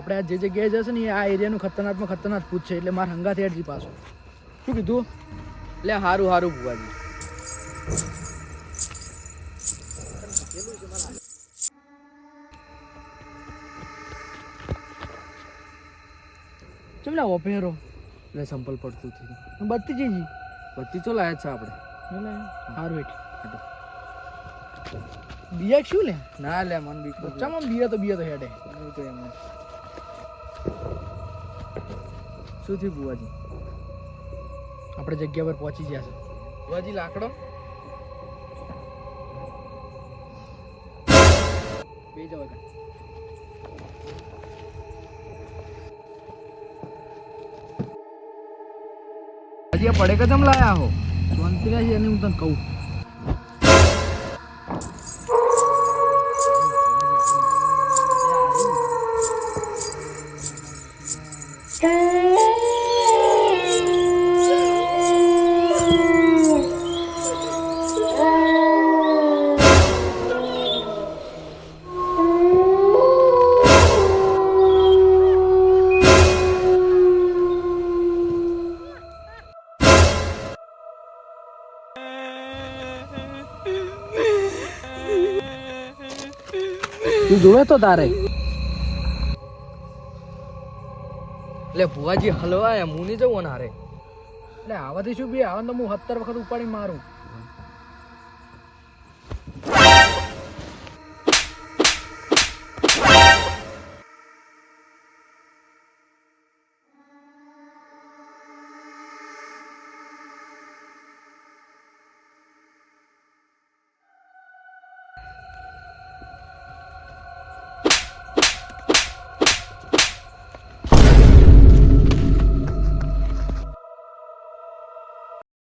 આપણે આ જે જગ્યાએ જશે ને આ એરિયાનું ખતરનાકમાં ખતરનાક પૂછશે એટલે મારા હંગાથી હેડજી પાછો. શું કીધું? એટલે હારું હારું ભુવાજી. ચમલા ઓપેરો એટલે સંપલ પડતું થયું બત્તી જીજી બત્તી તો લાયા છે આપણે. એટલે સારું હેઠ. બીયા શું લે? ના લે મન બીક લાગે. બીયા તો બીયા તો હેડે. તો એમ. શું થયું ભુવાજી? આપણે જગ્યા પર પહોંચી ગયા છે. બુવાજી લાકડો? બે જાવ. હજી પડે કદમ લાયા હો? શાંતિ રહેશે એને હું તને કહું. તું જોવે તો તારે એટલે ભુવાજી હલવાય હું નહીં જવું હારે એટલે આવાથી શું બી આવા તો હું સત્તર વખત ઉપાડી મારું.